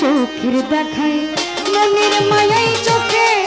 চোখের দেখায় মনের মায়াই চোখে।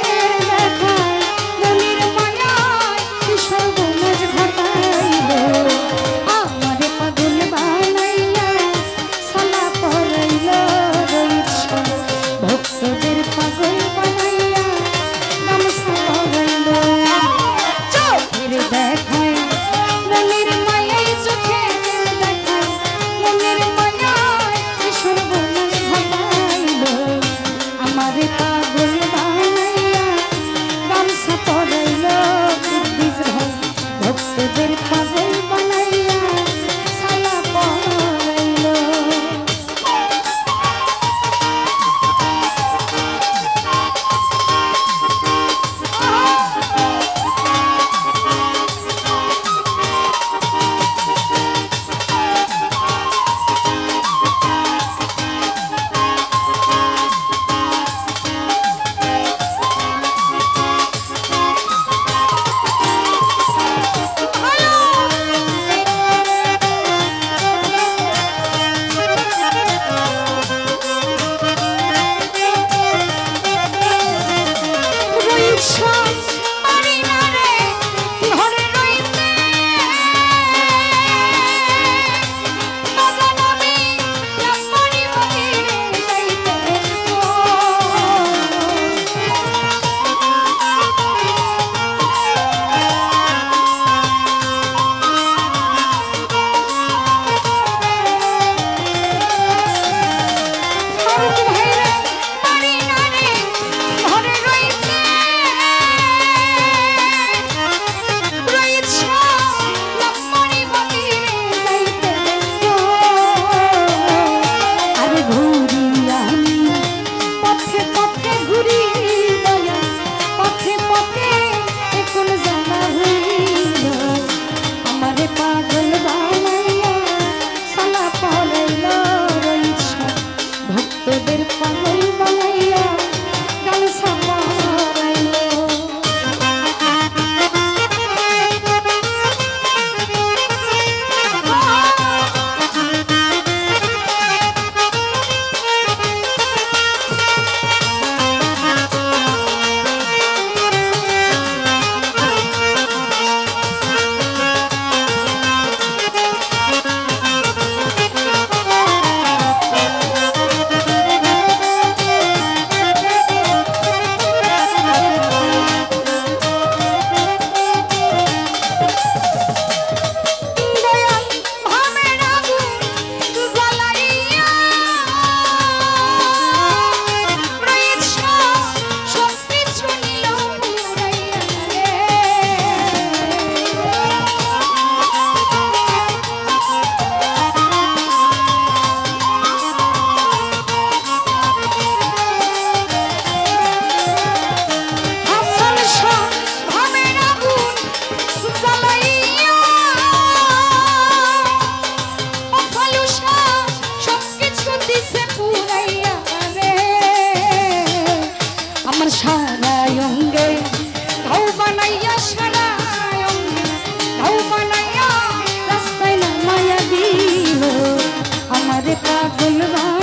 আমার সারায়ঙ্গে। বানাইয়া সারা বানাইয়া রাস্তায় নামায়া দিল। আমার পাগল ভাই